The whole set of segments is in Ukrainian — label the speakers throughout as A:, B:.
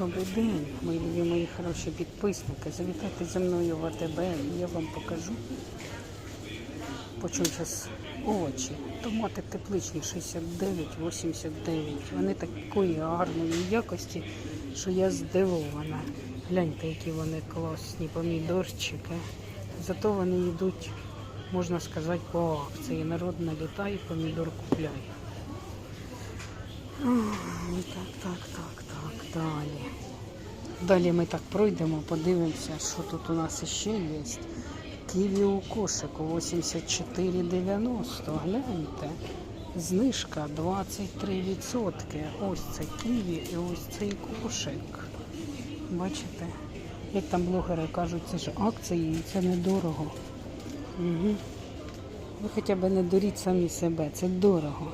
A: Добрий день, мої любі мої хороші підписники. Завітайте зі мною в АТБ і я вам покажу. Почув зараз овочі. Томати тепличні 69,89. Вони такої гарної якості, що я здивована. Гляньте, які вони класні помідорчики. Зато вони йдуть, можна сказати, по акції. Народ налітає, помідор купляє. Ой, Так, так, так, далі. Далі ми так пройдемо, подивимося, що тут у нас ще є. Ківі у кошику 84,90. Гляньте. Знижка 23%. Ось це ківі і ось цей кошик. Бачите? Як там блогери кажуть, це ж акції і це недорого. Угу. Ви хоча б не дуріть самі себе, це дорого.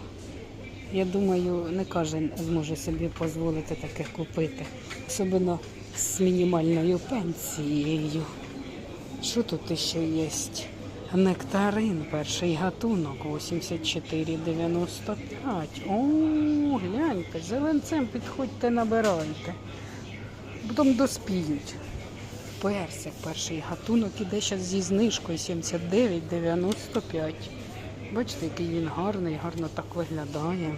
A: Я думаю, не кожен зможе собі дозволити таке купити, особливо з мінімальною пенсією. Що тут ще є? Нектарин, перший гатунок 84,95. О, гляньте, зеленцем підходьте, набирайте. Потім доспіють. Персик, перший гатунок іде зараз зі знижкою 79,95. Бачите, який він гарний, гарно так виглядає.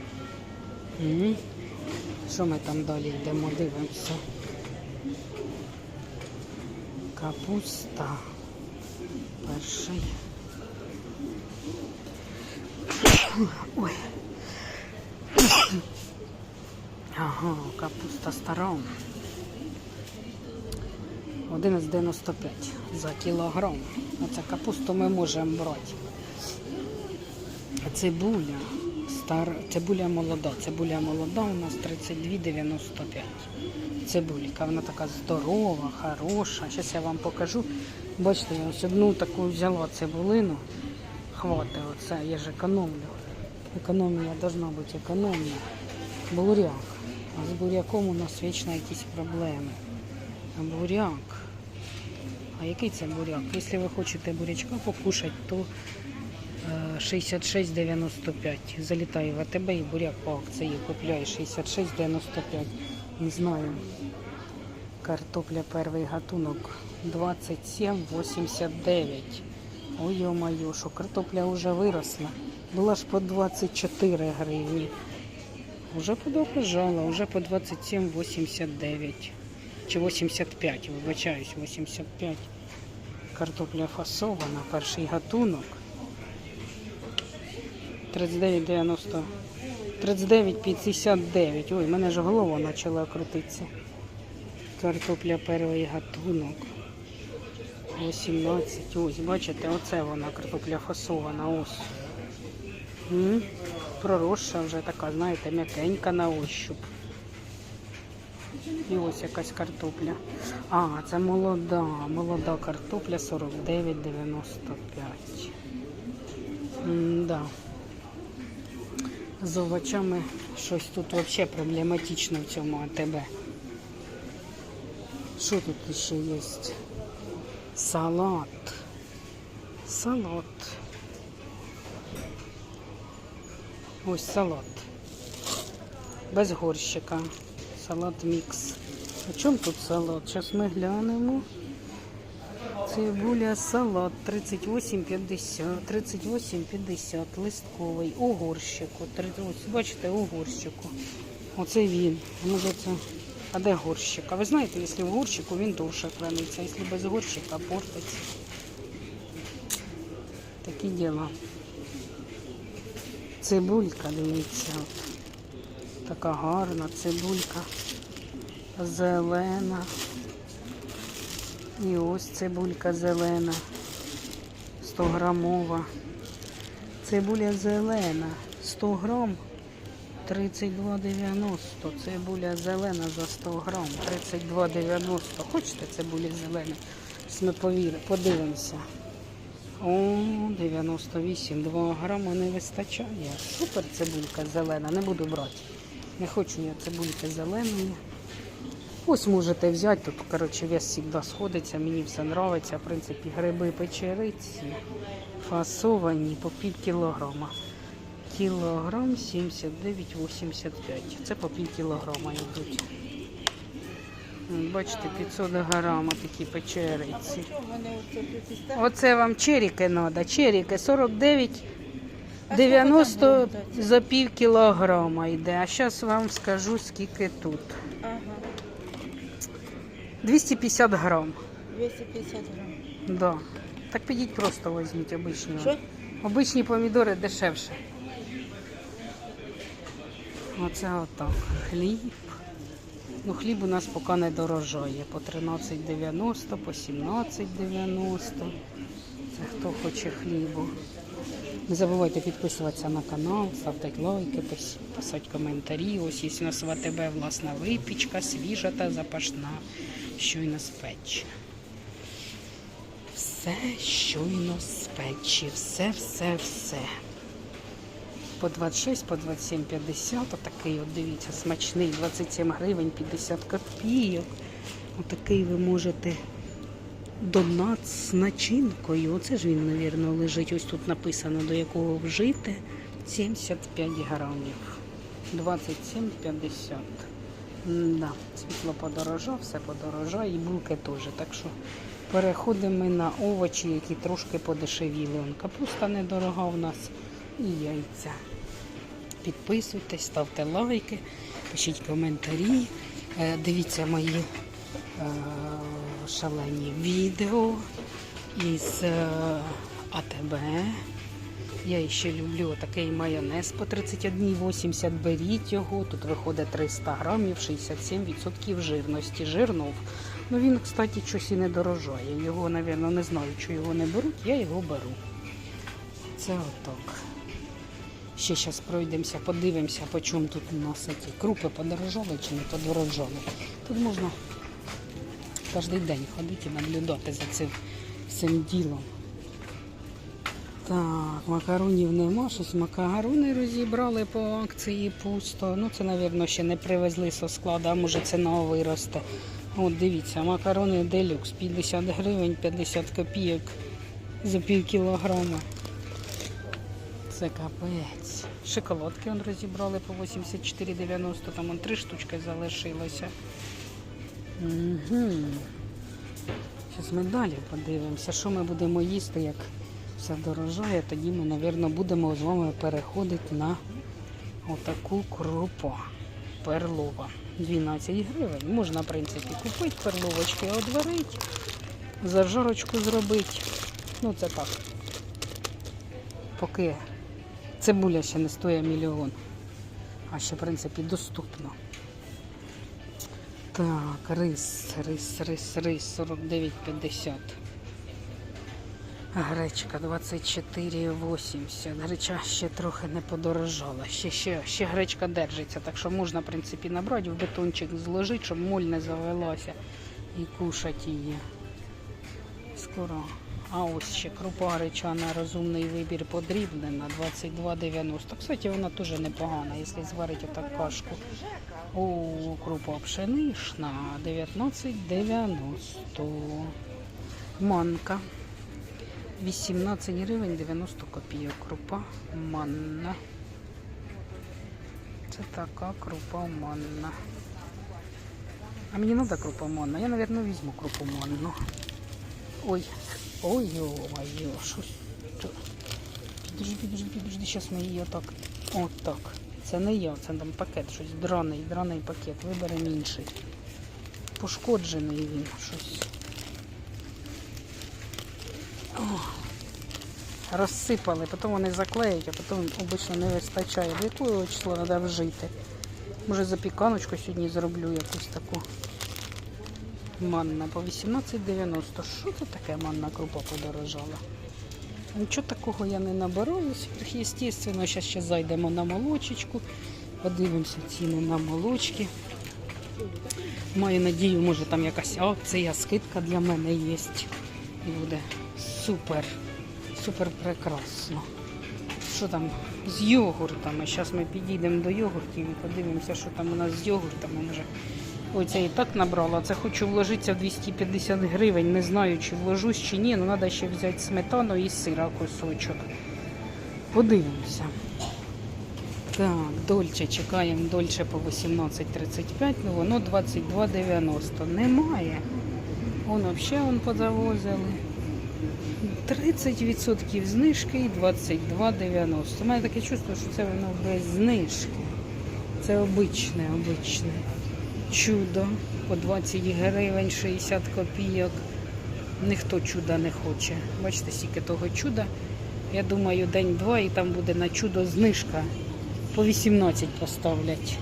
A: Що ми там далі йдемо, дивимося. Капуста. Перший. Ой. Ага, капуста стара. 11,95 за кілограм. Оце капусту ми можемо брати. Цибуля. Стар... Цибуля молода. Цибуля молода у нас 32,95. Цибулька, вона така здорова, хороша. Зараз я вам покажу. Бачите, я ось одну таку взяла цибулину. Хватить оце, я ж економлю. Економія должна бути економія. Буряк. А з буряком у нас вічно якісь проблеми. Буряк. А який це буряк? Якщо ви хочете бурячка покушати, то 66,95. Залітай в АТБ і буряк по акції купляй 66,95. Не знаю. Картопля перший гатунок 27,89. Ой, ё-моё, що картопля вже виросла. Була ж по 24 гривні. Уже подорожала, уже по 27,89. Чи 85, вибачаюсь, 85. Картопля фасована, перший гатунок. 39,90. 39,59. Ой, в мене ж голова почала крутитися. Картопля перший гатунок. 18. Ось, бачите, оце вона картопля фасована. Ось. М? Проросша вже така, знаєте, м'якенька на ощуп. І ось якась картопля. А, це молода, молода картопля 49,95. Да. З овочами щось тут взагалі проблематично в цьому АТБ. Що тут ще є? Салат. Салат. Ось салат. Без горщика. Салат мікс. А чому тут салат? Зараз ми глянемо. Цибуля, салат 38,50, 38,50, листковий, у горщику. Три- Ось, бачите, у горщику. Оце він. Може це... А де горщик? А ви знаєте, якщо в горщику, він довше храниться, якщо без горщика портиться. Такі діла. Цибулька, дивіться. Така гарна цибулька. Зелена. І ось цибулька зелена. 100 грамова. Цибуля зелена. 100 грам. 32,90. Цибуля зелена за 100 грам. 32,90. Хочете цибулі зелені? Ми повіримо, подивимося. О, 98, 2 грама не вистачає. Супер цибулька зелена, не буду брати. Не хочу я цибульки зеленої. Ось можете взяти, тут, коротше, вес завжди сходиться, мені все подобається. В принципі, гриби печериці фасовані по пів кілограма. Кілограм 79,85. Це по пів кілограма йдуть. бачите, 500 грам, такі печериці.
B: Оце
A: вам черіки треба. Черіки 49 90
B: скільки там буде?
A: за пів кілограма йде. А зараз вам скажу, скільки тут.
B: Ага,
A: 250 грам.
B: 250 грам.
A: Да. Так підіть просто візьміть обичні.
B: Що?
A: Обичні помідори дешевше. Оце отак. Хліб. Ну, хліб у нас поки не дорожає. По 13,90, по 17,90. Це хто хоче хлібу. Не забувайте підписуватися на канал, ставте лайки, писати коментарі. Ось є у нас в АТБ власна випічка, свіжа та запашна, щойно з. Все щойно з печі, все, все, все. По 26, по 27, 50, отакий, от дивіться, смачний, 27 гривень, 50 копійок. Отакий ви можете донат з начинкою. Оце ж він, мабуть, лежить. Ось тут написано, до якого вжити 75 грамів. 27,50. Да, світло подорожав, все подорожає, і булки теж. Так що переходимо на овочі, які трошки подешевіли. Он капуста недорога у нас і яйця. Підписуйтесь, ставте лайки, пишіть коментарі, е, дивіться мої е, шалені відео із е, АТБ. Я ще люблю такий майонез по 31,80. Беріть його. Тут виходить 300 грамів, 67% жирності. Жирнов. Ну він, кстати, щось і не дорожає. Його, напевно, не знаю, чи його не беруть, я його беру. Це отак. Ще зараз пройдемося, подивимося, по чому тут у нас ці крупи подорожали чи не подорожали. Тут можна кожен день ходити і наблюдати за цим всім ділом. Так, макаронів нема, щось макарони розібрали по акції пусто. Ну це, мабуть, ще не привезли со складу, а може ново виросте. От дивіться, макарони делюкс 50 гривень, 50 копійок за пів кілограма. Це капець. Шоколадки он розібрали по 84,90, там он три штучки залишилося. Угу. Зараз ми далі подивимося, що ми будемо їсти, як все дорожає. Тоді ми, мабуть, будемо з вами переходити на отаку крупу. Перлова. 12 гривень. Можна, в принципі, купити перловочки, одварити, зажарочку зробити. Ну, це так. Поки цибуля ще не стоїть мільйон. А ще, в принципі, доступно. Так, рис, рис, рис, рис, 49,50. Гречка 24,80. Греча ще трохи не подорожала. Ще, ще, ще гречка держиться, так що можна, в принципі, набрати в бетончик, зложити, щоб моль не завелася і кушати її. Скоро. А ось ще крупа гречана, розумний вибір подрібнена 22,90. Кстати, вона теж непогана, якщо зварити отак кашку. О, крупа пшенична 19,90. Манка 18 гривень 90 копійок. Крупа манна. Це така крупа манна. А мені треба крупа манна. Я, мабуть, візьму крупу манну. Ой, ой, ой, тут. Підожди, підожди, підожди, зараз ми її отак. Отак. Це не я, це там пакет, щось драний, драний пакет. Виберемо інший. Пошкоджений він щось. Розсипали, потім вони заклеють, а потім обично не вистачає. До якого числа треба вжити? Може запіканочку сьогодні зроблю якусь таку. Манна по 18,90. Що це таке манна крупа подорожала? Нічого такого я не набираю. Звісно, зараз ще зайдемо на молочечку, подивимося ціни на молочки. Маю надію, може там якась акція, скидка для мене є. І буде супер, супер прекрасно. Що там з йогуртами? Зараз ми підійдемо до йогуртів і подивимося, що там у нас з йогуртами. Може, Ой, це і так набрала. Це хочу вложитися в 250 гривень. Не знаю, чи вложусь, чи ні. Ну, треба ще взяти сметану і сира кусочок. Подивимося. Так, дольче чекаємо дольче по 18.35, ну воно 22.90. Немає. Воно взагалі он позавозили. 30% знижки і 22,90. У мене таке чувство, що це воно без знижки. Це обичне, обичне. Чудо по 20 гривень 60 копійок. Ніхто чуда не хоче. Бачите, скільки того чуда. Я думаю, день-два і там буде на чудо знижка. По 18 поставлять.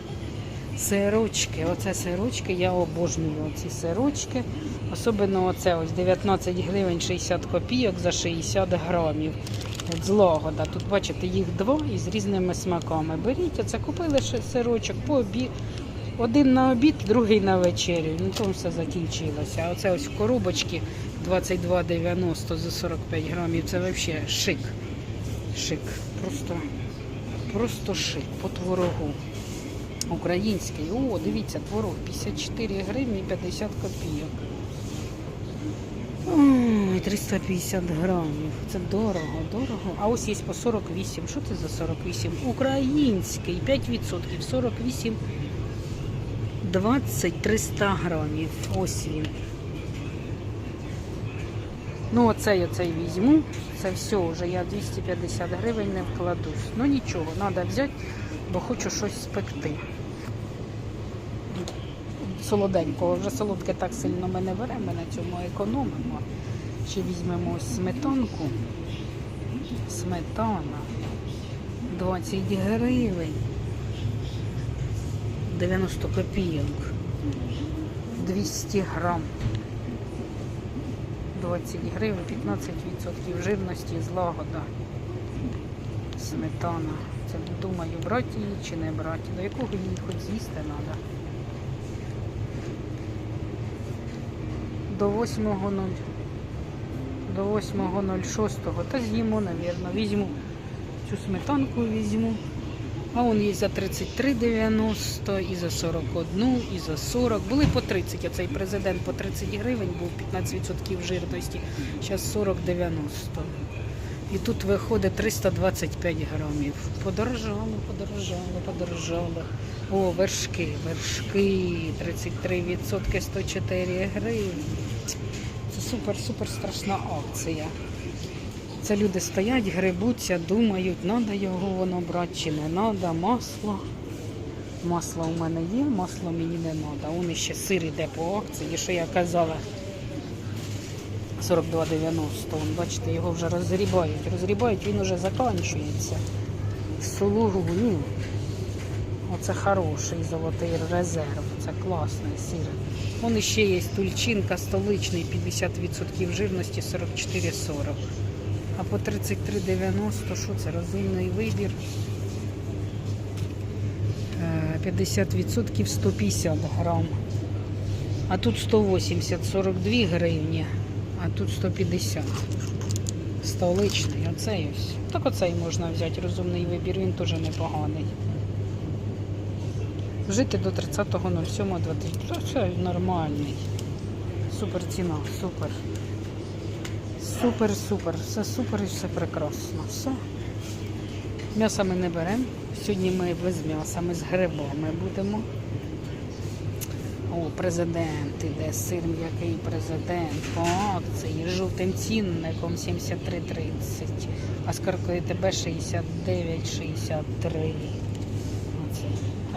A: Сирочки, оце сирочки, я обожнюю ці сирочки. Особливо оце ось 19 гривень 60 копійок за 60 грамів. З лагода. Тут бачите, їх два із різними смаками. Беріть, оце купили сирочок по обід. Один на обід, другий на вечерю. Ну то все закінчилося. А оце ось в коробочці 22,90 за 45 грамів. Це взагалі шик. Шик. Просто, просто шик по творогу. Український. О, дивіться, творог 54 гривні 50 копійок. Ой, 350 грамів. Це дорого, дорого. А ось є по 48. Що це за 48? Український, 5%, 48, 20, 300 грамів. Ось він. Ну, оцей оцей візьму. Це все вже я 250 гривень не вкладусь. Ну нічого, треба взяти, бо хочу щось спекти. Солоденького. Вже солодке так сильно ми не беремо, ми на цьому економимо. Ще візьмемо сметанку. Сметана. 20 гривень. 90 копійок. 200 грам. 20 гривень, 15% жирності з лагода. Сметана. Це думаю, брати її чи не брати. До якого її хоч з'їсти треба. До 8.0. До 8.06. Та з'їмо, мабуть. Візьму цю сметанку візьму. А он є за 33,90, і за 41, і за 40. Були по 30, а цей президент по 30 гривень був 15% жирності. Зараз 40,90. І тут виходить 325 грамів. Подорожало, подорожало, подорожало. О, вершки, вершки, 33%, 104 гривні. Це супер-супер страшна акція. Це люди стоять, грибуться, думають, треба його воно брати чи не треба. Масло. Масло у мене є, масло мені не треба. Вон ще сир іде по акції, що я казала. 42,90. Бачите, його вже розгрібають. Розгрібають, він вже закінчується. Сулугу, ну, оце хороший золотий резерв. Це класний сир. Вон ще є тульчинка столичний, 50% жирності 44,40. А по 33,90 що це? Розумний вибір. Е, 50% 150 грам. А тут 180, 42 гривні, а тут 150. Столичний, оцей ось. Так оцей можна взяти, розумний вибір, він теж непоганий. Жити до 30.07.20. Це нормальний. Супер ціна, супер. Супер, супер, все супер і все прекрасно. Все. М'яса ми не беремо. Сьогодні ми без м'яса, ми з грибами будемо. О, президент іде, сир м'який президент по акції, з жовтим цінником 73,30, а з каркою ТБ 69,63. Оце.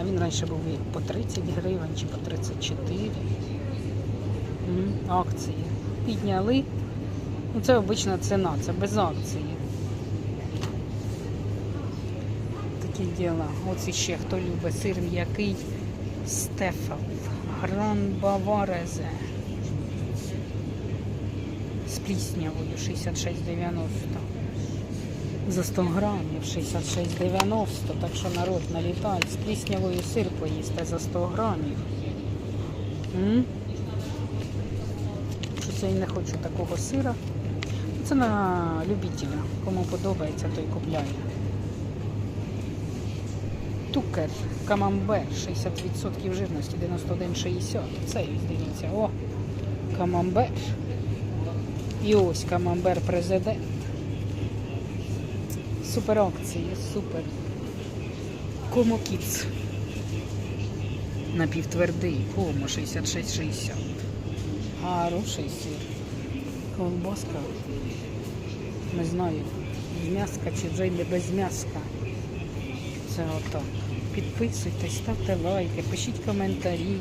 A: А він раніше був по 30 гривень чи по 34. Акції. Підняли. Ну, це обична ціна, це без акції. Такі діла. Ось ще хто любить сир м'який Стефан. Гран Баварезе. З пліснявою 66,90. За 100 грамів 66,90. Так що народ налітає. З пліснявою сир поїсти за 100 грамів. М? Щось я й не хочу такого сира. Це на любителя. Кому подобається, той купляє. Тукер, камамбер, 60% жирності, 91,60. Це дивіться. О, камамбер. І ось камамбер президент. Супер акції, супер. Комо Кіц. Напівтвердий, комо 66,60. Хороший сир. Колбаска. Не знаю, з м'яска чи вже не без м'яска. Це ото. Підписуйтесь, ставте лайки, пишіть коментарі.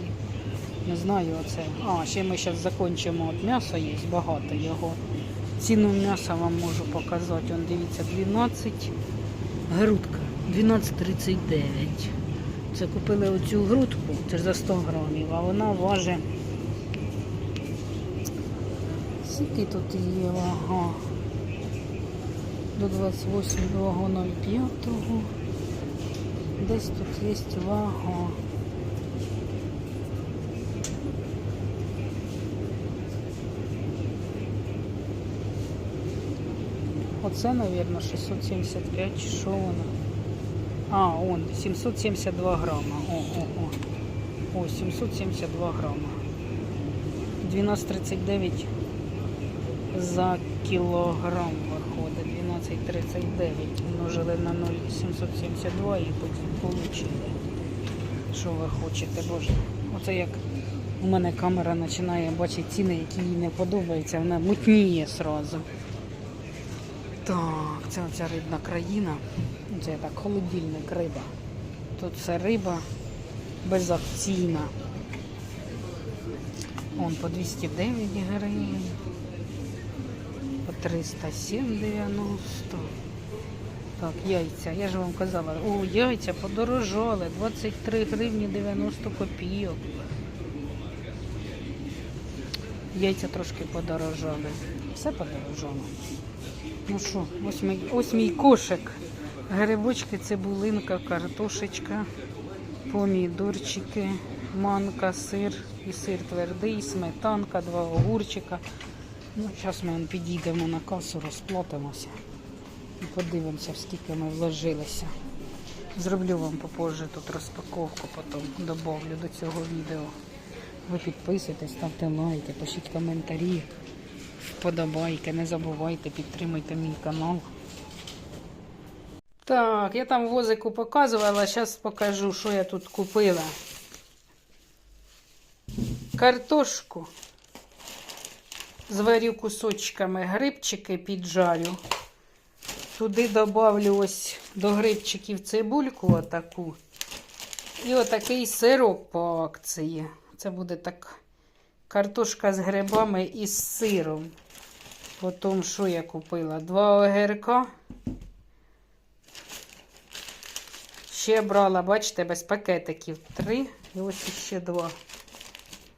A: Не знаю оце. А, ще ми зараз закінчимо. От м'ясо є, багато його. Ціну м'яса вам можу показати. Он дивіться, 12 грудка. 12,39. Це купили оцю грудку, це ж за 100 грамів, а вона важить. Скільки тут є вага? До 28 05. Десь тут є вага. Оце, мабуть, 675, чи що воно? А, он, 772 грама. О, о, о. О, 772 грама. 12,39 за кілограм виходить. 12,39 множили на 0,772 і потім получили. Що ви хочете, боже. Оце як у мене камера починає бачити ціни, які їй не подобаються, вона мутніє сразу. Так, це оця рибна країна. Це так, холодильник риба. Тут це риба безакційна. Он по 209 гривень, 307,90. Так, яйця. Я ж вам казала, о, яйця подорожали. 23 гривні 90 копійок. Яйця трошки подорожали. Все подорожало. Ну що, ось мій, ось мій кошик. Грибочки, цибулинка, картошечка, помідорчики, манка, сир і сир твердий, сметанка, два огурчика. Ну, зараз ми підійдемо на касу, розплатимося і подивимося, скільки ми вложилися. Зроблю вам попозже тут розпаковку, потім добавлю до цього відео. Ви підписуйтесь, ставте лайки, пишіть коментарі, вподобайки, не забувайте, підтримуйте мій канал. Так, я там возику показувала, зараз покажу, що я тут купила. Картошку. Зварю кусочками грибчики піджарю. Туди добавлю ось до грибчиків цибульку отаку. І отакий сироп по акції. Це буде так картошка з грибами і з сиром. Потім, що я купила? Два огірка. Ще брала, бачите, без пакетиків три. І ось ще два.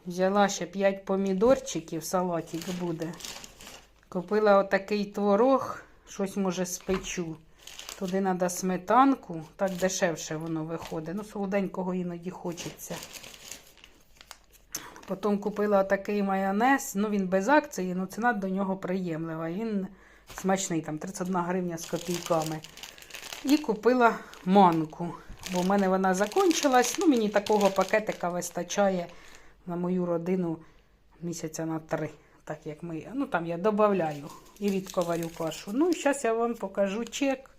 A: Взяла ще 5 помідорчиків, салатик буде. Купила отакий творог, щось може спечу. Туди треба сметанку, так дешевше воно виходить. Ну, солоденького іноді хочеться. Потім купила такий майонез, ну він без акції, ну ціна до нього приємлива. Він смачний, там 31 гривня з копійками. І купила манку, бо в мене вона закінчилась. Ну, мені такого пакетика вистачає на мою родину місяця на три. Так як ми, ну там я додаю і рідко варю кашу. Ну і зараз я вам покажу чек.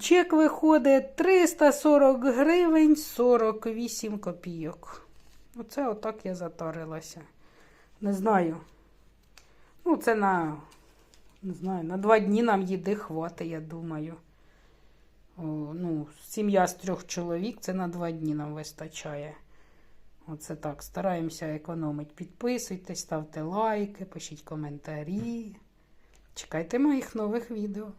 A: Чек виходить 340 гривень 48 копійок. Оце отак я затарилася. Не знаю. Ну, це на, не знаю, на два дні нам їди хватить, я думаю. О, ну, сім'я з трьох чоловік, це на два дні нам вистачає. Оце так. Стараємося економити. Підписуйтесь, ставте лайки, пишіть коментарі. Чекайте моїх нових відео.